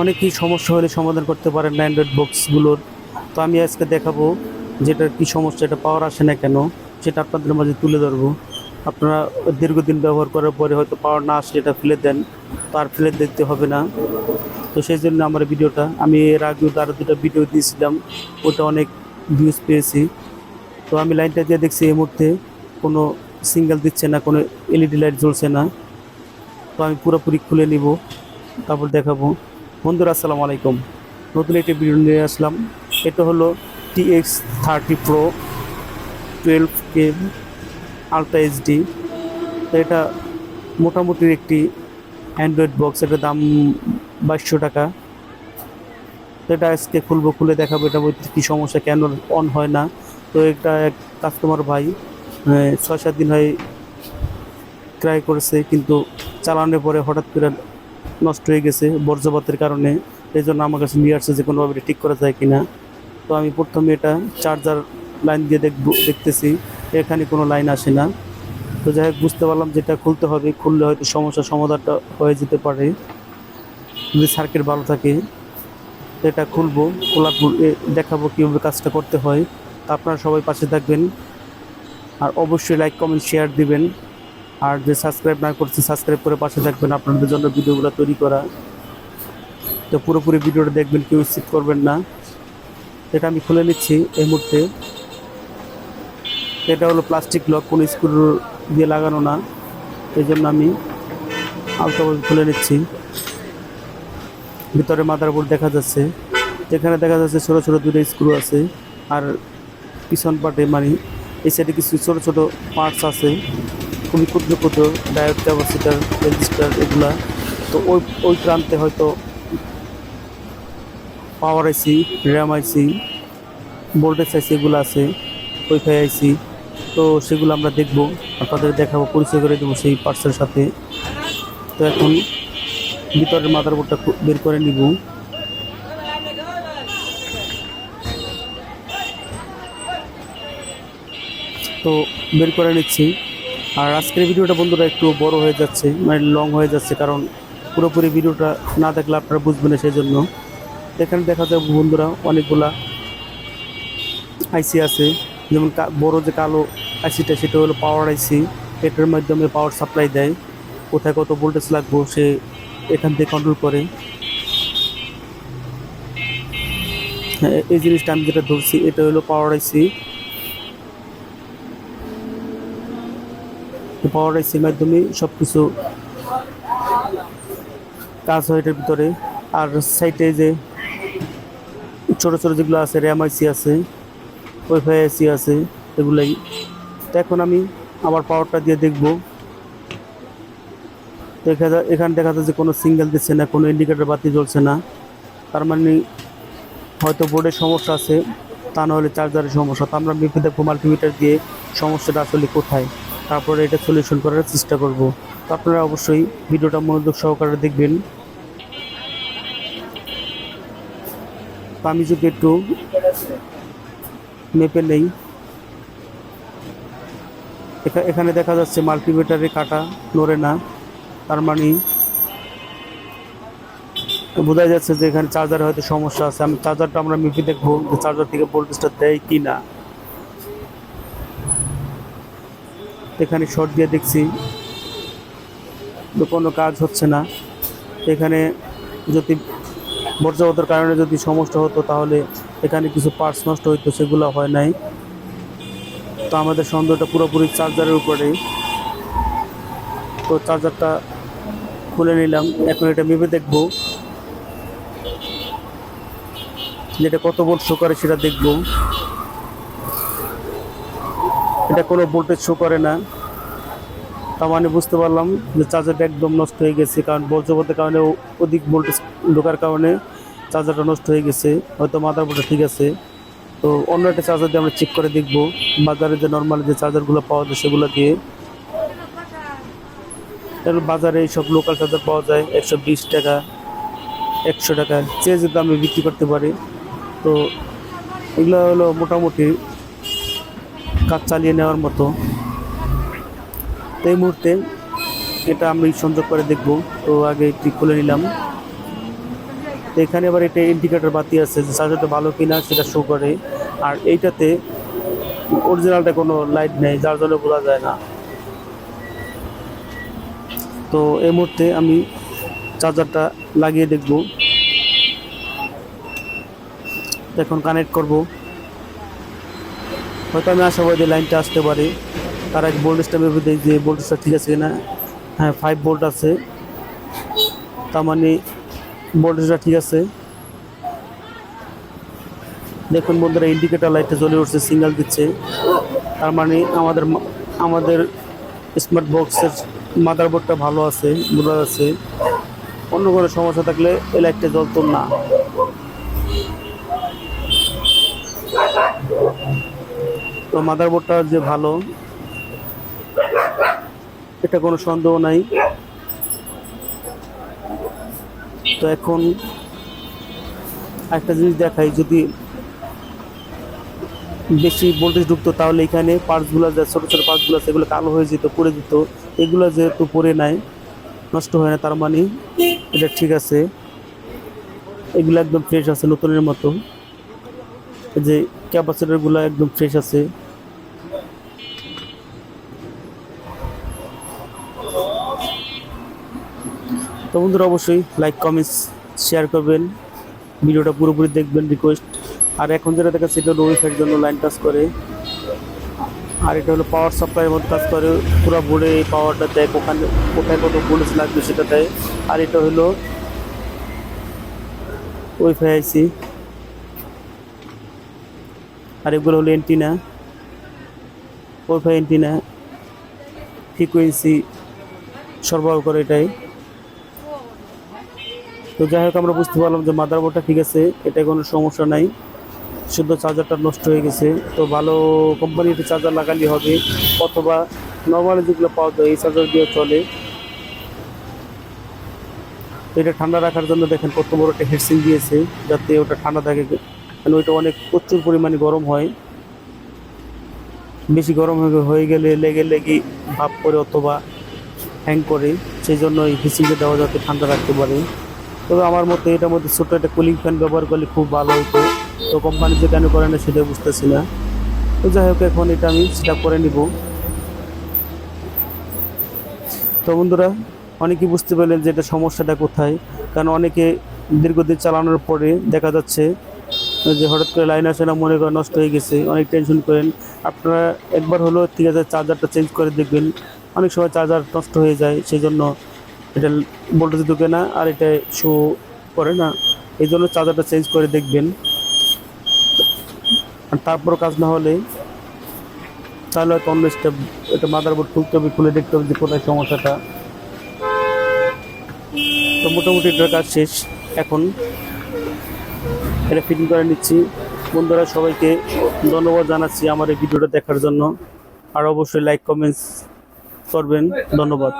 অনেকেই সমস্যা হলে সমাধান করতে পারেন অ্যান্ড্রয়েড বক্সগুলোর তো আমি আজকে দেখাবো যেটার কী সমস্যা, এটা পাওয়ার আসে না কেন, সেটা আপনাদের মাঝে তুলে ধরবো। আপনারা দীর্ঘদিন ব্যবহার করার পরে হয়তো পাওয়ার না আসলে এটা ফেলে দেন তার ফেলে দিতে হবে না। তো সেই জন্য আমার ভিডিওটা, আমি এর আগেও আরও দুটো ভিডিও দিয়েছিলাম, ওটা অনেক ভিউজ পেয়েছি। তো আমি লাইনটা দিয়ে দেখছি এই মুহূর্তে, কোনো সিঙ্গেল দিচ্ছে না, কোনো এলইডি লাইট জ্বলছে না। তো আমি পুরোপুরি খুলে নিব। তারপর দেখাবো। বন্ধুরা, আসসালামু আলাইকুম। নতুন একটি ভিডিও নিয়ে আসলাম। এটা হলো TX thirty pro twelve K ultra HD এটা মোটামুটি একটি অ্যান্ড্রয়েড বক্স এটার দাম বাইশশো টাকা। তো এটা আজকে খুলবো, খুলে দেখাবো এটা বলতে কী সমস্যা, কেন অন হয় না। তো এটা এক কাস্টমার ভাই ছয় সাত দিন হয় ট্রাই করেছে, কিন্তু চালানোর পরে হঠাৎ করে নষ্ট হয়ে গেছে বর্জ্যপাতের কারণে এই জন্য আমার কাছে নিয়ে আসছে যে কোনোভাবে ঠিক করা যায় কিনা। তো আমি প্রথমে এটা চার্জার লাইন দিয়ে দেখব, দেখতেছি, এখানে কোনো লাইন আসে না। তো যাই হোক, বুঝতে পারলাম যেটা খুলতে হবে, খুললে হয়তো সমস্যার সমাধানটা হয়ে যেতে পারে। যদি সার্কিট ভালো থাকে এটা খুলবো, খোলার দেখাবো কীভাবে কাজটা করতে হয়। তা আপনারা সবাই পাশে থাকবেন। আর অবশ্যই লাইক কমেন্ট শেয়ার দিবেন। আর যে সাবস্ক্রাইব না করছে সাবস্ক্রাইব করে পাশে থাকবেন। আপনাদের জন্য ভিডিওগুলো তৈরি করা। তো পুরোপুরি ভিডিওটা দেখবেন, কেউ স্কিপ করবেন না। এটা আমি খুলে নিচ্ছি এই মুহূর্তে। এটা হলো প্লাস্টিক লক কোনো স্ক্রু দিয়ে লাগানো না। এই জন্য আমি আলতোভাবে খুলে নিচ্ছি। ভিতরে মাদারবোর্ড দেখা যাচ্ছে। যেখানে দেখা যাচ্ছে ছোটো ছোটো দুটো স্ক্রু আছে। আর পিছন পাটে মানে এই সাইডে কিছু ছোটো ছোটো পার্টস আছে। খুবই ক্ষুদ্র ক্ষুদ্র ডায়োড ক্যাপাসিটার রেজিস্টার, এগুলা। তো ওই ওই প্রান্তে হয়তো পাওয়ার আইসি, র্যাম আইসি, ভোল্টেজ আইসি এগুলো আছে ওইফাই আইসি। তো সেগুলো আমরা দেখব, আপনাদের দেখাবো, পরিচয় করে দেবো সেই পার্টসের সাথে। তো এখন ভিতরের মাদারবোর্ডটা বের করে নিব। তো বের করে নিচ্ছি। আর আজকের ভিডিওটা বন্ধুরা একটু বড় হয়ে যাচ্ছে মানে লং হয়ে যাচ্ছে, কারণ পুরোপুরি ভিডিওটা না দেখলে আপনারা বুঝবেন সেই জন্য এখানে দেখা যায় বন্ধুরা অনেকগুলা আইসি আছে, যেমন বড় যে কালো আইসিটা সেটা হলো পাওয়ার আইসি এটার মাধ্যমে পাওয়ার সাপ্লাই দেয়। কোথায় কত ভোল্টেজ লাগবো, সে এখান থেকে কন্ট্রোল করে। হ্যাঁ এই জিনিসটা আমি যেটা ধরছি, এটা হলো পাওয়ার আইসি পাওয়ার আইসির মাধ্যমে সব কিছু কাজ হয় এটার ভিতরে। আর সাইটে যে ছোটো ছোটো যেগুলো আছে র্যাম আইসি আছে ওয়াইফাই আইসি আছে, এগুলাই। তো এখন আমি আবার পাওয়ারটা দিয়ে দেখব। দেখা যায়, এখানে দেখা যাচ্ছে কোনো সিঙ্গেল দিচ্ছে না, কোনো ইন্ডিকেটর বাতি জ্বলছে না। তার মানে হয়তো বোর্ডের সমস্যা আছে, তা না হলে চার্জারের সমস্যা। তো আমরা মেপে মাল্টিমিটার দিয়ে সমস্যাটা আসলে কোথায়। তারপরে এটা সলিউশন করার চেষ্টা করব। তো আপনারা অবশ্যই ভিডিওটা মনোযোগ সহকারে দেখবেন। আমি যদি একটু মেপে নেই। এখানে দেখা যাচ্ছে মাল্টিমিটারে কাটা নড়ে না। তার মানে বোঝা যাচ্ছে যে এখানে চার্জারে হয়তো সমস্যা আছে। আমি চার্জারটা আমরা মেপে দেখব যে চার্জার থেকে ভোল্টেজটা দেয় কি না এখানে শর্ট দিয়ে দেখছি। কোনো কাজ হচ্ছে না। এখানে যদি বর্জ্যপাতের কারণে যদি সমস্যা হতো, তাহলে এখানে কিছু পার্টস নষ্ট হইতো, সেগুলো হয় নাই। তো আমাদের সন্দেহটা পুরোপুরি চার্জারের উপরে তো চার্জারটা খুলে নিলাম। এখন এটা মেপে দেখব। যেটা কত ভোল্ট শো করে সেটা দেখব। এটা কোনো ভোল্টেজ শো করে না। তার মানে বুঝতে পারলাম যে চার্জারটা একদম নষ্ট হয়ে গেছে, কারণ বজ্রপাতের কারণে অধিক ভোল্টেজ ঢোকার কারণে চার্জারটা নষ্ট হয়ে গেছে। হয়তো মাথার বোর্ডটা ঠিক আছে। তো অন্য একটা চার্জার দিয়ে আমরা চেক করে দেখব। বাজারে যে নর্মাল যে চার্জারগুলো পাওয়া যায় সেগুলো দিয়ে বাজারে এইসব লোকাল চার্জার পাওয়া যায়, একশো বিশ টাকা, একশো টাকা। যে যে দামে বিক্রি করতে পারি। তো এগুলো হলো মোটামুটি কাজ চালিয়ে নেওয়ার মতো। তো এই মুহূর্তে এটা আমি সংযোগ করে দেখব। তো আগে এটি খুলে নিলাম। তো এখানে আবার এটা ইন্ডিকেটর বাতি আছে যে চার্জারটা ভালো কিনা সেটা শো করে। আর এইটাতে অরিজিনালটা কোনো লাইট নেই, যার জন্য বোঝা যায় না। তো এই মুহূর্তে আমি চার্জারটা লাগিয়ে দেখব। এখন কানেক্ট করব। হয়তো আমি আশা আশাবাদী লাইনটা আসতে পারে। তার এক ভোল্টেজটা ভেবে দিই যে ভোল্টেজটা ঠিক আছে কিনা হ্যাঁ ফাইভ ভোল্ট আছে। তার মানে ভোল্টেজটা ঠিক আছে। দেখুন বন্ধুরা ইন্ডিকেটার লাইটটা জ্বলে উঠছে সিগন্যাল দিচ্ছে। তার মানে আমাদের আমাদের স্মার্ট বক্সের মাদারবোর্ডটা ভালো আছে বোঝা যাচ্ছে অন্য কোনো সমস্যা থাকলে এই লাইটটা জ্বলতো না। তো মাদারবোর্ডটা যে ভালো, এটা কোনো সন্দেহ নাই। তো এখন একটা জিনিস দেখাই, যদি বেশি ভোল্টেজ ঢুকতো তাহলে এখানে পার্টসগুলো যে ছোটো ছোটো পার্টসগুলো আছে এগুলো কালো হয়ে যেত, পড়ে যেত। এগুলো যেহেতু পড়ে নাই, নষ্ট হয় না, তার মানে এটা ঠিক আছে। এগুলো একদম ফ্রেশ আছে, নতুনের মতো। যে ক্যাপাসিটারগুলো একদম ফ্রেশ আছে। তো বন্ধুরা অবশ্যই লাইক কমেন্টস শেয়ার করবেন। ভিডিওটা পুরোপুরি দেখবেন রিকোয়েস্ট আর এখন যেটা দেখা সেটা হলো ওয়াইফাইয়ের জন্য লাইন টাচ করে। আর এটা হলো পাওয়ার সাপ্লাইয়ের মধ্যে কাজ করে। পুরো বোর্ডে এই পাওয়ারটা দেয় ওখানে কোথায় কত ভোল্টেজ লাগবে সেটা দেয়। আর এটা হলো ওয়াইফাই আইসি আর এগুলো হলো এন্টিনা ওয়াইফাই এন্টিনা ফ্রিকোয়েন্সি সরবরাহ করে এটাই। তো যাই হোক, আমরা বুঝতে পারলাম যে মাদারবোর্ডটা ঠিক আছে এটা কোনো সমস্যা নাই। শুধু চার্জারটা নষ্ট হয়ে গেছে, তো ভালো কোম্পানির চার্জার লাগালে হবে, অথবা নর্মালি যেগুলো পাওয়া যায়, এই চার্জার দিয়ে চলে। তো এটা ঠান্ডা রাখার জন্য দেখেন কত বড় একটা হেডসিং দিয়েছে, যাতে ওটা ঠান্ডা থাকে। কারণ ওইটা অনেক প্রচুর পরিমাণে গরম হয়। বেশি গরম হয়ে- গেলে লেগে লেগে ভাপ করে অথবা হ্যাং করে, সেই জন্য এই হেডসিংটা দেওয়া যাতে ঠান্ডা রাখতে পারে। তবে আমার মতে এটার মধ্যে ছোটো একটা কুলিং ফ্যান ব্যবহার করলে খুব ভালো হতো। তো কোম্পানি যে কেন করে না সেটা বুঝতেছি না। তো যাই হোক, এখন এটা আমি সেটা করে নিব। তো বন্ধুরা, অনেকেই বুঝতে পারলেন যে এটা সমস্যাটা কোথায়। কারণ অনেকে দীর্ঘদিন চালানোর পরে দেখা যাচ্ছে যে হঠাৎ করে লাইন আসে না, মনে করেন নষ্ট হয়ে গেছে, অনেক টেনশন করেন। আপনারা একবার হলো ঠিক আছে চার্জারটা চেঞ্জ করে দেখবেন। অনেক সময় চার্জার নষ্ট হয়ে যায় সেই জন্য এটা ভোল্টেজ ঢুকে না, আর এটা শো করে না। এই জন্য চার্জারটা চেঞ্জ করে দেখবেন। আর তারপর কাজ না হলে তাহলে হয়তো অন্য স্টেপ এটা মাদারবোর্ড খুলতে হবে, খুলে দেখতে হবে যে কোথায় সমস্যাটা। তো মোটামুটি এটার কাজ শেষ। এখন এটা ফিটিং করে নিচ্ছি। বন্ধুরা, সবাইকে ধন্যবাদ জানাচ্ছি আমার এই ভিডিওটা দেখার জন্য। আর অবশ্যই লাইক কমেন্টস করবেন। ধন্যবাদ।